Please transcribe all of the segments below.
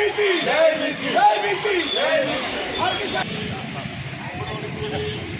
ABC! ABC! ABC! ABC! ABC!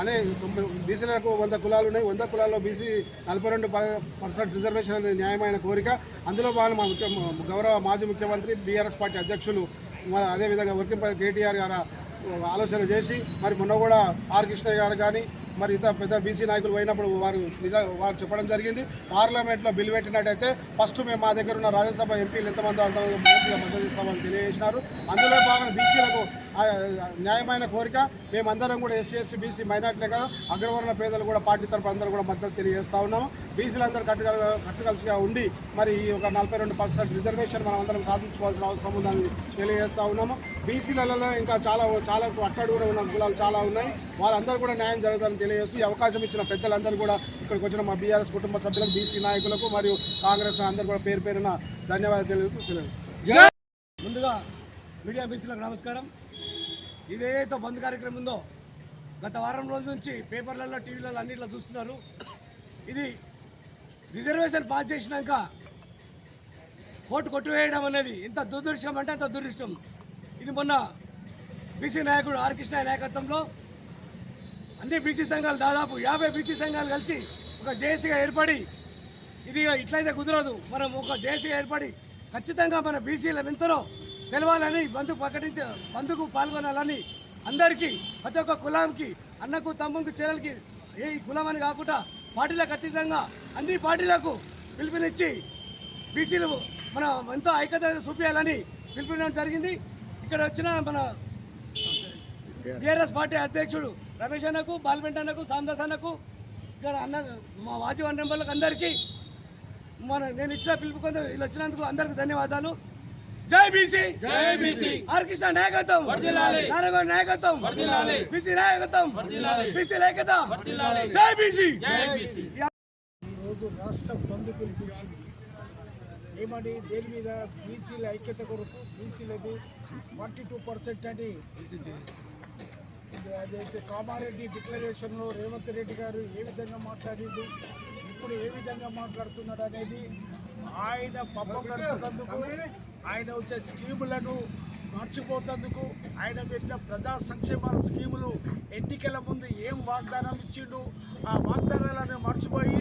అనే బీసీలకు వంద కులాలు ఉన్నాయి. వంద కులాల్లో బీసీ నలభై రెండు పర్సెంట్ రిజర్వేషన్ అనేది న్యాయమైన కోరిక. అందులో భాగంగా మా ముఖ్య గౌరవ మాజీ ముఖ్యమంత్రి బీఆర్ఎస్ పార్టీ అధ్యక్షులు అదేవిధంగా వర్కింగ్ కేటీఆర్ గారు ఆలోచన చేసి మరి మొన్న కూడా ఆర్ కృష్ణయ్య గారు కానీ మరి ఇతర పెద్ద బీసీ నాయకులు పోయినప్పుడు వారు నిజ వారు చెప్పడం జరిగింది. పార్లమెంట్లో బిల్ పెట్టినట్టయితే ఫస్ట్ మేము మా దగ్గర ఉన్న రాజ్యసభ ఎంపీలు ఎంతమంది అంతమంది పూర్తిగా మద్దతు ఇస్తామని తెలియజేసినారు. అందులో భాగంగా బీసీలకు న్యాయమైన కోరిక. మేమందరం కూడా ఎస్సీ ఎస్టీ బీసీ మైనార్టీలే కదా. అగ్రవర్ణ పేదలు కూడా పార్టీ తరపు అందరూ కూడా మద్దతు తెలియజేస్తూ ఉన్నాము. బీసీలందరూ కట్టుగా కట్టుకలిసిగా ఉండి మరి ఈ ఒక నలభై రెండు పర్సెంట్ రిజర్వేషన్ మనం అందరం సాధించుకోవాల్సిన అవసరం ఉందని తెలియజేస్తూ ఉన్నాము. బీసీలలో ఇంకా చాలా చాలా అట్టడుగున ఉన్న కులాలు చాలా ఉన్నాయి. వాళ్ళందరూ కూడా న్యాయం జరుగుతుందని తెలియజేస్తూ ఈ అవకాశం ఇచ్చిన పెద్దలందరూ కూడా ఇక్కడికి వచ్చిన మా బీఆర్ఎస్ కుటుంబ సభ్యులకు బీసీ నాయకులకు మరియు కాంగ్రెస్ అందరూ కూడా పేరు పేరున ధన్యవాదాలు తెలియజేస్తూ తెలియజేస్తాం ముందుగా మీడియా మిత్రులకు నమస్కారం. ఇదేదైతే బంద్ కార్యక్రమం ఉందో గత వారం రోజుల నుంచి పేపర్లలో టీవీలలో అన్నిట్లో చూస్తున్నారు. ఇది రిజర్వేషన్ పాస్ చేసినాక ఓటు కొట్టివేయడం అనేది ఇంత దురదృష్టం అంటే అంత దురదృష్టం. ఇది మొన్న బీసీ నాయకుడు ఆర్ కృష్ణ నాయకత్వంలో అన్ని బీసీ సంఘాలు దాదాపు యాభై బీసీ సంఘాలు కలిసి ఒక జేఏసీగా ఏర్పడి ఇది ఇట్లయితే కుదరదు. మనం ఒక జేఏసీగా ఏర్పడి ఖచ్చితంగా మన బీసీల ఎంతనో గెలవాలని బంధుకు ప్రకటించ బంధుకు పాల్గొనాలని అందరికీ ప్రతి ఒక్క కులాంకి అన్నకు తమ్మునికి చెల్లెలకి ఏ కులం అని కాకుండా పార్టీలకు అతీతంగా అన్ని పార్టీలకు పిలుపునిచ్చి బీసీలు మన ఎంతో ఐక్యత చూపించాలని పిలుపునివ్వడం జరిగింది. ఇక్కడ వచ్చిన మన బీఆర్ఎస్ పార్టీ అధ్యక్షుడు రమేష్ అన్నకు బాల్మెంట్ అన్నకు సామదాస్ అన్నకు ఇక్కడ అన్న మా వాజీ వన్ అందరికీ మన నేను ఇచ్చిన పిలుపు కొంత వీళ్ళు వచ్చినందుకు అందరికి ధన్యవాదాలు. జై బీసీ! జై బీసీ! హరికృష్ణ నాయకత్వం! నారాయణ నాయకత్వం! బీసీ నాయకత్వం! బీసీ ఐక్యత జై బీసీ! ఈరోజు రాష్ట్రం బంద్ పిలిపించింది ఏమని దేని మీద బీసీల ఐక్యత కొరకు బీసీలది ఫార్టీ టూ పర్సెంట్ అని ఇది అదైతే కామారెడ్డి డిక్లరేషన్లో రేవంత్ రెడ్డి గారు ఏ విధంగా మాట్లాడిండు ఇప్పుడు ఏ విధంగా మాట్లాడుతున్నాడు అనేది ఆయన పబ్బం గడుపుతందుకు ఆయన వచ్చే స్కీములను మర్చిపోతందుకు ఆయన పెట్టిన ప్రజా సంక్షేమ స్కీములు ఎన్నికల ముందు ఏం వాగ్దానం ఇచ్చిండు ఆ వాగ్దానాలను మర్చిపోయి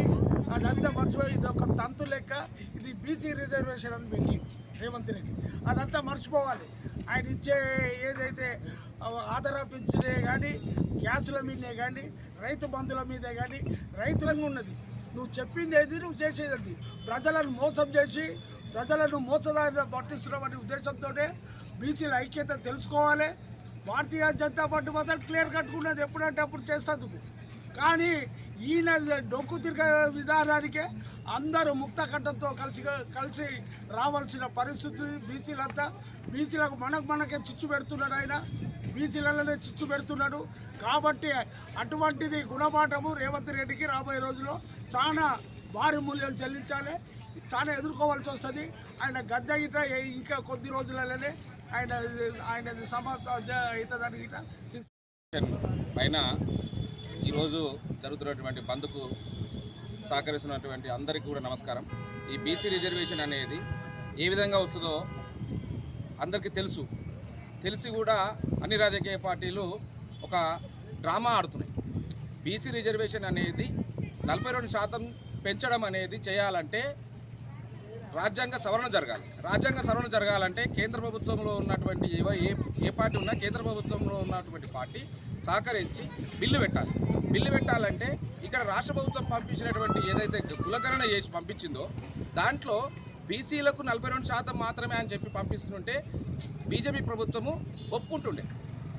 అదంతా మర్చిపోయి ఇది ఒక తంతు లెక్క ఇది బీసీ రిజర్వేషన్ అని పెట్టి రేవంత్ రెడ్డి. అదంతా మర్చిపోవాలి. ఆయన ఇచ్చే ఏదైతే ఆధార పెంచినే కానీ గ్యాసుల మీదనే కానీ రైతు బంధుల మీదే కానీ రైతులంగా ఉన్నది. నువ్వు చెప్పింది ఏది? నువ్వు చేసేది. అది. ప్రజలను మోసం చేసి ప్రజలను మోసదారిన పట్టిస్తున్నామనే ఉద్దేశంతోనే బీసీల ఐక్యత తెలుసుకోవాలి. భారతీయ జనతా పార్టీ మాత్రం క్లియర్ కట్టుకున్నది ఎప్పుడంటే అప్పుడు చేస్తాను కానీ ఈయన డొక్కు తిరిగే విధానానికే అందరూ ముక్తకట్టంతో కలిసి కలిసి రావాల్సిన పరిస్థితి బీసీలంతా. బీసీలకు మనకు మనకే చిచ్చు పెడుతున్నాడు ఆయన. బీసీలలోనే చిచ్చు పెడుతున్నాడు. కాబట్టి అటువంటిది గుణపాఠము రేవంత్ రెడ్డికి రాబోయే రోజుల్లో చాలా భారీ మూల్యం చెల్లించాలి. చాలా ఎదుర్కోవాల్సి వస్తుంది. ఆయన గద్ద గిట ఇంకా కొద్ది రోజులలోనే ఆయన ఆయన సమర్థ అవుతుందని గిట పైన ఈరోజు జరుగుతున్నటువంటి బంద్కు సహకరిస్తున్నటువంటి అందరికీ కూడా నమస్కారం. ఈ బీసీ రిజర్వేషన్ అనేది ఏ విధంగా వస్తుందో అందరికీ తెలుసు. తెలిసి కూడా అన్ని రాజకీయ పార్టీలు ఒక డ్రామా ఆడుతున్నాయి. బీసీ రిజర్వేషన్ అనేది నలభై రెండు శాతం పెంచడం అనేది చేయాలంటే రాజ్యాంగ సవరణ జరగాలి. రాజ్యాంగ సవరణ జరగాలంటే కేంద్ర ప్రభుత్వంలో ఉన్నటువంటి ఏవో ఏ ఏ పార్టీ ఉన్నా కేంద్ర ప్రభుత్వంలో ఉన్నటువంటి పార్టీ సహకరించి బిల్లు పెట్టాలి. బిల్లు పెట్టాలంటే ఇక్కడ రాష్ట్ర ప్రభుత్వం పంపించినటువంటి ఏదైతే కులగణన చేసి పంపించిందో దాంట్లో బీసీలకు నలభై రెండు శాతం మాత్రమే అని చెప్పి పంపిస్తుంటే బీజేపీ ప్రభుత్వము ఒప్పుకుంటుండే.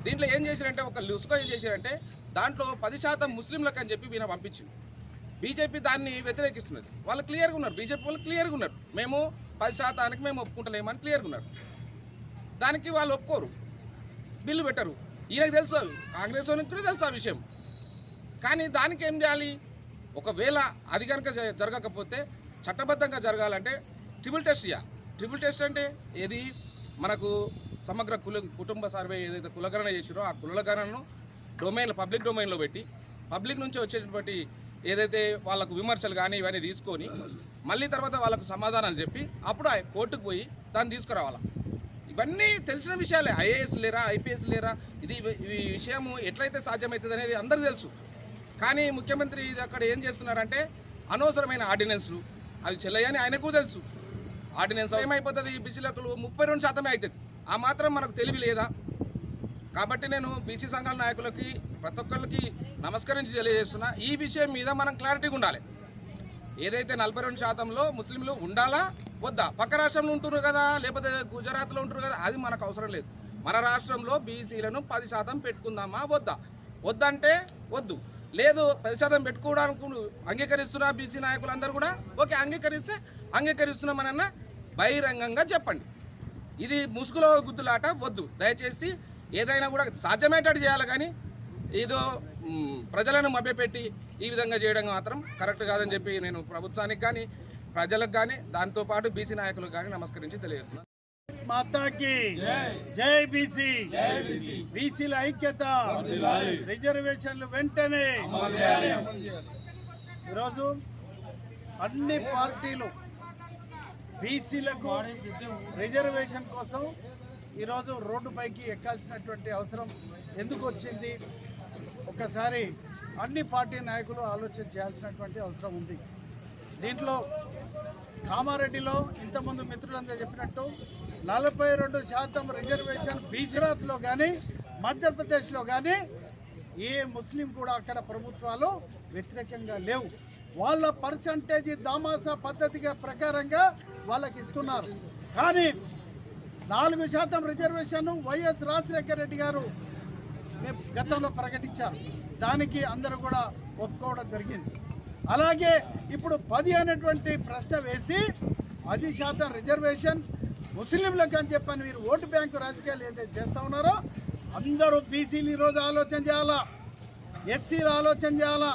దీంట్లో ఏం చేశారంటే ఒక లుసుక ఏం చేశారంటే దాంట్లో పది శాతం ముస్లింలకు అని చెప్పి ఈయన పంపించింది బీజేపీ దాన్ని వ్యతిరేకిస్తున్నది. వాళ్ళు క్లియర్గా ఉన్నారు. బీజేపీ వాళ్ళు క్లియర్గా ఉన్నారు. మేము పది శాతానికి మేము ఒప్పుకుంటలేమని క్లియర్గా ఉన్నారు. దానికి వాళ్ళు ఒప్పుకోరు. బిల్లు పెట్టరు. ఈయనకు తెలుసు కాంగ్రెస్ వాళ్ళకి కూడా తెలుసు ఆ విషయం. కానీ దానికి ఏం చేయాలి? ఒకవేళ అది కనుక జరగకపోతే చట్టబద్ధంగా జరగాలంటే ట్రిపుల్ టెస్ట్ చేయాలి ట్రిపుల్ టెస్ట్ అంటే ఏది? మనకు సమగ్ర కుల కుటుంబ సర్వే ఏదైతే కులగణన చేసిరో ఆ కులగణను డొమైన్ పబ్లిక్ డొమైన్లో పెట్టి పబ్లిక్ నుంచి వచ్చేటువంటి ఏదైతే వాళ్ళకు విమర్శలు కానీ ఇవన్నీ తీసుకొని మళ్ళీ తర్వాత వాళ్ళకు సమాధానాలు చెప్పి అప్పుడు ఆ కోర్టుకు పోయి దాన్ని తీసుకురావాలా. ఇవన్నీ తెలిసిన విషయాలే. ఐఏఎస్ లేరా ఐపీఎస్ లేరా ఇది ఈ విషయం ఎట్లయితే సాధ్యమవుతుంది అనేది అందరికీ తెలుసు. కానీ ముఖ్యమంత్రి ఇది అక్కడ ఏం చేస్తున్నారంటే అనవసరమైన ఆర్డినెన్స్లు. అవి చెల్లయని ఆయనకు తెలుసు. ఆర్డినెన్స్ ఏమైపోతుంది? బీసీలకు ముప్పై రెండు శాతమే అవుతుంది ఆ మాత్రం మనకు తెలివి లేదా? కాబట్టి నేను బీసీ సంఘాల నాయకులకి ప్రతి ఒక్కరికి నమస్కరించి తెలియజేస్తున్నా ఈ విషయం మీద మనం క్లారిటీగా ఉండాలి. ఏదైతే నలభై రెండు శాతంలో ముస్లింలు ఉండాలా? వద్దా? పక్క రాష్ట్రంలో ఉంటున్నారు కదా? లేకపోతే గుజరాత్లో ఉంటున్నారు కదా? అది మనకు అవసరం లేదు. మన రాష్ట్రంలో బీసీలను పది శాతం పెట్టుకుందామా? వద్దా? వద్దంటే వద్దు. లేదు పది శాతం పెట్టుకోవడానికి అంగీకరిస్తున్నా బీసీ నాయకులందరూ కూడా? ఓకే అంగీకరిస్తే అంగీకరిస్తున్నామనన్నా బహిరంగంగా చెప్పండి. ఇది ముసుగులో గుద్దులాట వద్దు. దయచేసి ఏదైనా కూడా సాధ్యమేటట్టు చేయాలి కానీ ఏదో ప్రజలను మభ్యపెట్టి ఈ విధంగా చేయడం మాత్రం కరెక్ట్ కాదని చెప్పి నేను ప్రభుత్వానికి కానీ ప్రజలకు కానీ దాంతోపాటు బీసీ నాయకులకు కానీ నమస్కరించి తెలియజేస్తున్నాను. మాతాకి. జై. బీసీ. బీసీల ఐక్యత. రిజర్వేషన్లు వెంటనే. ఈరోజు అన్ని పార్టీలు బీసీలకు రిజర్వేషన్ కోసం ఈరోజు రోడ్డుపైకి ఎక్కాల్సినటువంటి అవసరం ఎందుకు వచ్చింది? ఒకసారి అన్ని పార్టీ నాయకులు ఆలోచన చేయాల్సినటువంటి అవసరం ఉంది. దీంట్లో కామారెడ్డిలో ఇంతకుముందు మిత్రులంతా చెప్పినట్టు నలభై రెండు శాతం రిజర్వేషన్ గుజరాత్లో కానీ మధ్యప్రదేశ్లో కానీ ఏ ముస్లిం కూడా అక్కడ ప్రభుత్వాలు వ్యతిరేకంగా లేవు. వాళ్ళ పర్సంటేజ్ దామాసా పద్ధతిగా ప్రకారంగా వాళ్ళకి ఇస్తున్నారు. కానీ నాలుగు శాతం రిజర్వేషన్ వైఎస్ రాజశేఖర రెడ్డి గారు గతంలో ప్రకటించారు. దానికి అందరూ కూడా ఒప్పుకోవడం జరిగింది. అలాగే ఇప్పుడు పది అనేటువంటి ప్రశ్న వేసి పది శాతం రిజర్వేషన్ ముస్లింలకు అని చెప్పని మీరు ఓటు బ్యాంకు రాజకీయాలు ఏదైతే చేస్తూ ఉన్నారో అందరూ బీసీలు ఈరోజు ఆలోచన చేయాలా? ఎస్సీలు ఆలోచన చేయాలా?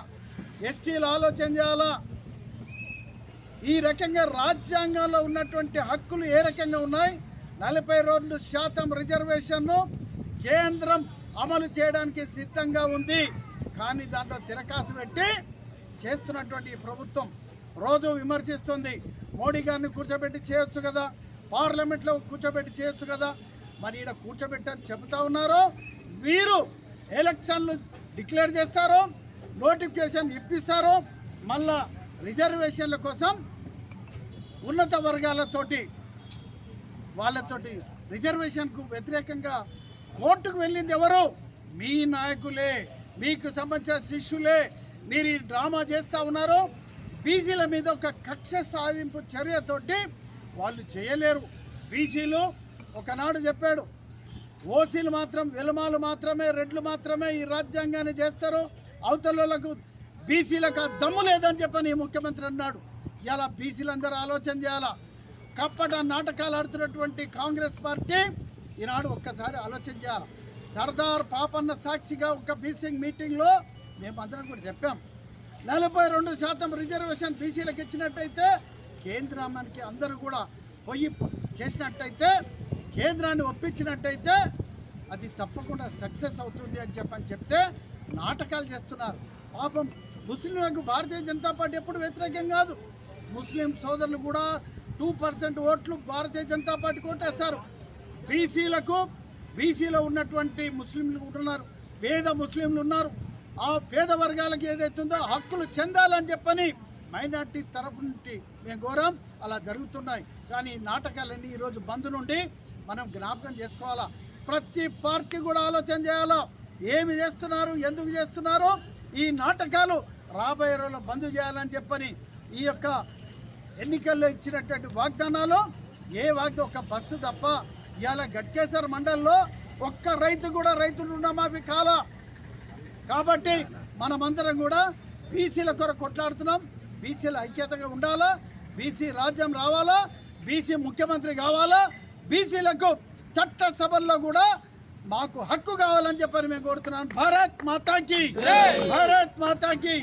ఎస్టీలు ఆలోచన చేయాలా? ఈ రకంగా రాజ్యాంగంలో ఉన్నటువంటి హక్కులు ఏ రకంగా ఉన్నాయి? నలభై రెండు శాతం రిజర్వేషన్ను కేంద్రం అమలు చేయడానికి సిద్ధంగా ఉంది. కానీ దాంట్లో తిరకాసు పెట్టి చేస్తున్నటువంటి ప్రభుత్వం రోజు విమర్శిస్తుంది. మోడీ గారిని కూర్చోబెట్టి చేయొచ్చు కదా? పార్లమెంట్లో కూర్చోబెట్టి చేయొచ్చు కదా? మరి ఈడ కూర్చోబెట్టని చెబుతా ఉన్నారు? మీరు ఎలక్షన్లు డిక్లేర్ చేస్తారో? నోటిఫికేషన్ ఇప్పిస్తారో? మళ్ళా రిజర్వేషన్ల కోసం ఉన్నత వర్గాలతోటి వాళ్ళతోటి రిజర్వేషన్కు వ్యతిరేకంగా కోర్టుకు వెళ్ళింది ఎవరు? మీ నాయకులే మీకు సంబంధించిన శిష్యులే. మీరు ఈ డ్రామా చేస్తూ ఉన్నారు? బీసీల మీద ఒక కక్ష సాధింపు చర్యతోటి వాళ్ళు చేయలేరు. బీసీలు ఒకనాడు చెప్పాడు ఓసీలు మాత్రం వెలమాలు మాత్రమే రెడ్లు మాత్రమే ఈ రాజ్యాంగాన్ని చేస్తారు. అవతలకు బీసీలకు దమ్ము లేదని చెప్పని ముఖ్యమంత్రి అన్నాడు. ఇలా బీసీలందరూ ఆలోచన చేయాలా? కప్పట నాటకాలు ఆడుతున్నటువంటి కాంగ్రెస్ పార్టీ ఈనాడు ఒక్కసారి ఆలోచన చేయాలి? సర్దార్ పాపన్న సాక్షిగా ఒక బీసీ మీటింగ్లో మేమందరం కూడా చెప్పాం. నలభై రెండు శాతం రిజర్వేషన్ బీసీలకు ఇచ్చినట్టయితే కేంద్రానికి అందరూ కూడా పొయ్యి చేసినట్టయితే కేంద్రాన్ని ఒప్పించినట్టయితే అది తప్పకుండా సక్సెస్ అవుతుంది అని చెప్పని చెప్తే నాటకాలు చేస్తున్నారు. పాపం ముస్లింలకు భారతీయ జనతా పార్టీ ఎప్పుడు వ్యతిరేకం కాదు. ముస్లిం సోదరులు కూడా టూ పర్సెంట్ ఓట్లు భారతీయ జనతా పార్టీ కొట్టేస్తారు. బీసీలకు బీసీలో ఉన్నటువంటి ముస్లింలు ఉంటున్నారు పేద ముస్లింలు ఉన్నారు. ఆ పేద వర్గాలకు ఏదైతుందో ఉందో హక్కులు చెందాలని చెప్పని మైనార్టీ తరఫు నుండి మేము ఘోరం అలా జరుగుతున్నాయి. కానీ ఈ నాటకాలన్నీ ఈరోజు బంద్ నుండి మనం జ్ఞాపకం చేసుకోవాలా? ప్రతి పార్టీ కూడా ఆలోచన చేయాలా? ఏమి చేస్తున్నారు? ఎందుకు చేస్తున్నారు? ఈ నాటకాలు రాబోయే రోజుల్లో బంద్ చేయాలని చెప్పని ఈ యొక్క ఎన్నికల్లో ఇచ్చినటువంటి వాగ్దానాలు ఏ వాగ్దా ఒక బస్సు తప్ప ఇవాళ గట్కేశ్వర మండల్లో ఒక్క రైతు కూడా రైతులు రుణమాఫీ కాలా? కాబట్టి మనమందరం కూడా బీసీల కొరకు కొట్లాడుతున్నాం. బీసీల ఐక్యతగా ఉండాలా? బీసీ రాజ్యం రావాలా? బీసీ ముఖ్యమంత్రి కావాలా? బీసీలకు చట్టసభల్లో కూడా మాకు హక్కు కావాలని చెప్పని మేము కోరుతున్నాం. భారత్ మాతాకి భారత్ మాతాకి